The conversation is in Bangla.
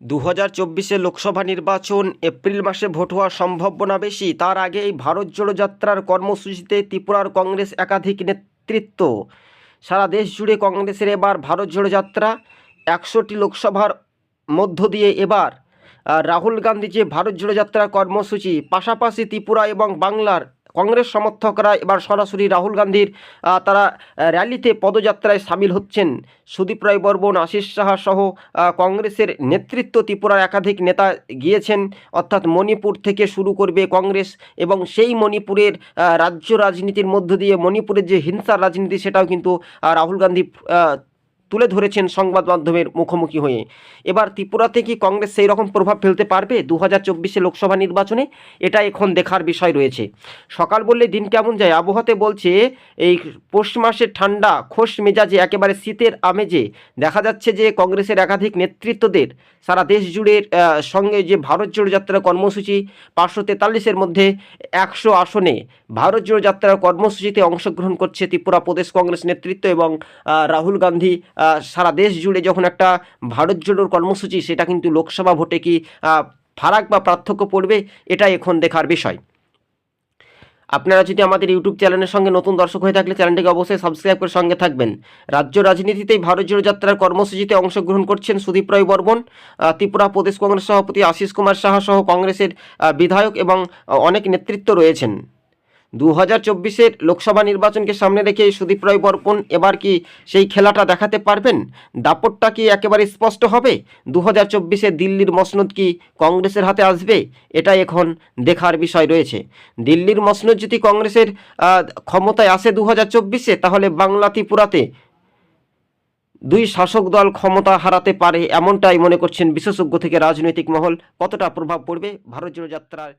দু হাজার চব্বিশে লোকসভা নির্বাচন এপ্রিল মাসে ভোট হওয়ার সম্ভাবনা বেশি। তার আগে এই ভারত জোড়ো যাত্রার কর্মসূচিতে ত্রিপুরার কংগ্রেস একাধিক নেতৃত্ব। সারা দেশ জুড়ে কংগ্রেসের এবার ভারত জোড়ো যাত্রা। একশোটি লোকসভার মধ্য দিয়ে এবার রাহুল গান্ধী যে ভারত জোড়ো যাত্রার কর্মসূচি। পাশাপাশি ত্রিপুরা এবং বাংলার কংগ্রেস সমর্থকরা এবার সরাসরি রাহুল গান্ধীর তারা র্যালিতে পদযাত্রায় সামিল হচ্ছেন। সুদীপ রায় বর্মন আশিস সাহা সহ কংগ্রেসের নেতৃত্ব ত্রিপুরার একাধিক নেতা গিয়েছেন। অর্থাৎ মণিপুর থেকে শুরু করবে কংগ্রেস এবং সেই মণিপুরের রাজ্য রাজনীতির মধ্য দিয়ে মণিপুরের যে হিংসার রাজনীতি সেটাও কিন্তু রাহুল গান্ধী তুলে ধরেছেন সংবাদ মাধ্যমের মুখোমুখি হয়ে। এবার ত্রিপুরাতে কি কংগ্রেস সেই রকম প্রভাব ফেলতে পারবে দু হাজার লোকসভা নির্বাচনে? এটা এখন দেখার বিষয় রয়েছে। সকাল বললে দিন কেমন যায়? আবহাওয়াতে বলছে, এই পৌষ মাসের ঠান্ডা, খোশ মেজাজে, একেবারে শীতের আমেজে। দেখা যাচ্ছে যে কংগ্রেসের একাধিক নেতৃত্বদের সারা দেশ জুড়ে সঙ্গে যে ভারত জোড়ো যাত্রা কর্মসূচি, পাঁচশো তেতাল্লিশের মধ্যে একশো আসনে ভারত জোড়ো যাত্রার কর্মসূচিতে অংশগ্রহণ করছে ত্রিপুরা প্রদেশ কংগ্রেস নেতৃত্ব এবং রাহুল গান্ধী সারা দেশ জুড়ে যখন একটা ভারত জোড়োর কর্মসূচি, সেটা কিন্তু লোকসভা ভোটে কি ফারাক বা পার্থক্য পড়বে? এটা এখন দেখার বিষয়। আপনারা যদি আমাদের ইউটিউব চ্যানেলের সঙ্গে নতুন দর্শক হয়ে থাকলে চ্যানেলটিকে অবশ্যই সাবস্ক্রাইব করে সঙ্গে থাকবেন। রাজ্য রাজনীতিতেই ভারত জোড়ো যাত্রার কর্মসূচিতে অংশগ্রহণ করছেন সুদীপ রায় বর্মন ত্রিপুরা প্রদেশ কংগ্রেস সভাপতি আশিস কুমার সাহা সহ কংগ্রেসের বিধায়ক এবং অনেক নেতৃত্ব রয়েছেন। দু হাজার চব্বিশের লোকসভা নির্বাচনকে সামনে রেখে সুদীপ রায় বর্মন এবার কি সেই খেলাটা দেখাতে পারবেন? দাপটটা কি একেবারে স্পষ্ট হবে? দু হাজার চব্বিশে দিল্লির মসনদ কি কংগ্রেসের হাতে আসবে? এটা এখন দেখার বিষয় রয়েছে। দিল্লির মসনদ যদি কংগ্রেসের ক্ষমতায় আসে দু হাজার চব্বিশে, তাহলে বাংলা ত্রিপুরাতে দুই শাসক দল ক্ষমতা হারাতে পারে এমনটাই মনে করছেন বিশেষজ্ঞ থেকে রাজনৈতিক মহল। কতটা প্রভাব পড়বে? ভারত যাত্রার